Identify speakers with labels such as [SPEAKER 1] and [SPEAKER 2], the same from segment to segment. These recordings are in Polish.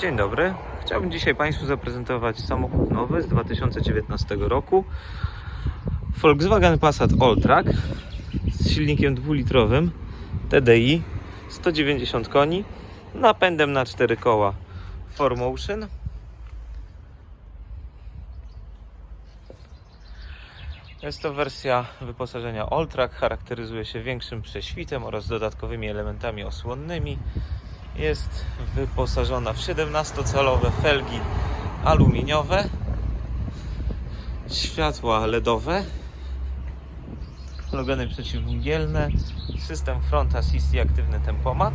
[SPEAKER 1] Dzień dobry. Chciałbym dzisiaj Państwu zaprezentować samochód nowy z 2019 roku. Volkswagen Passat Alltrack z silnikiem dwulitrowym TDI 190 koni, napędem na 4 koła 4Motion. Jest to wersja wyposażenia Alltrack, charakteryzuje się większym prześwitem oraz dodatkowymi elementami osłonnymi. Jest wyposażona w 17-calowe felgi aluminiowe, światła LEDowe, halogeny przeciwmgielne, system front assist i aktywny tempomat.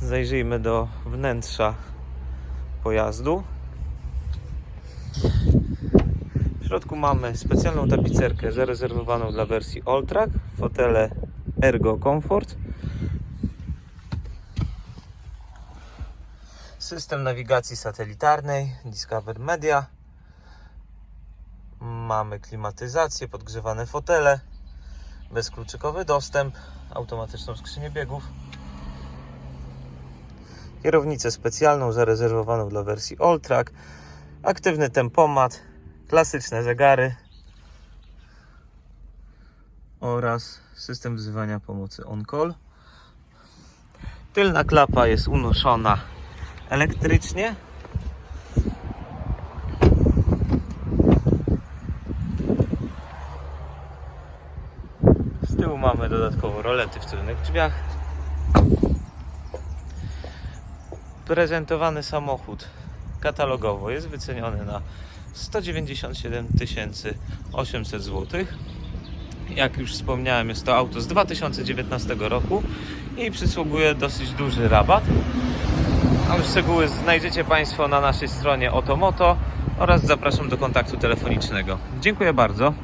[SPEAKER 1] Zajrzyjmy do wnętrza pojazdu. W środku mamy specjalną tapicerkę zarezerwowaną dla wersji Alltrack, fotele Ergo Comfort. System nawigacji satelitarnej Discover Media. Mamy klimatyzację, podgrzewane fotele, bezkluczykowy dostęp, automatyczną skrzynię biegów. Kierownicę specjalną zarezerwowaną dla wersji Alltrack, aktywny tempomat, klasyczne zegary oraz system wzywania pomocy on-call. Tylna klapa jest unoszona elektrycznie. Z tyłu mamy dodatkowo rolety w tylnych drzwiach. Prezentowany samochód katalogowo jest wyceniony na 197 800 zł. Jak już wspomniałem, jest to auto z 2019 roku i przysługuje dosyć duży rabat. A już szczegóły znajdziecie Państwo na naszej stronie Otomoto oraz zapraszam do kontaktu telefonicznego. Dziękuję bardzo.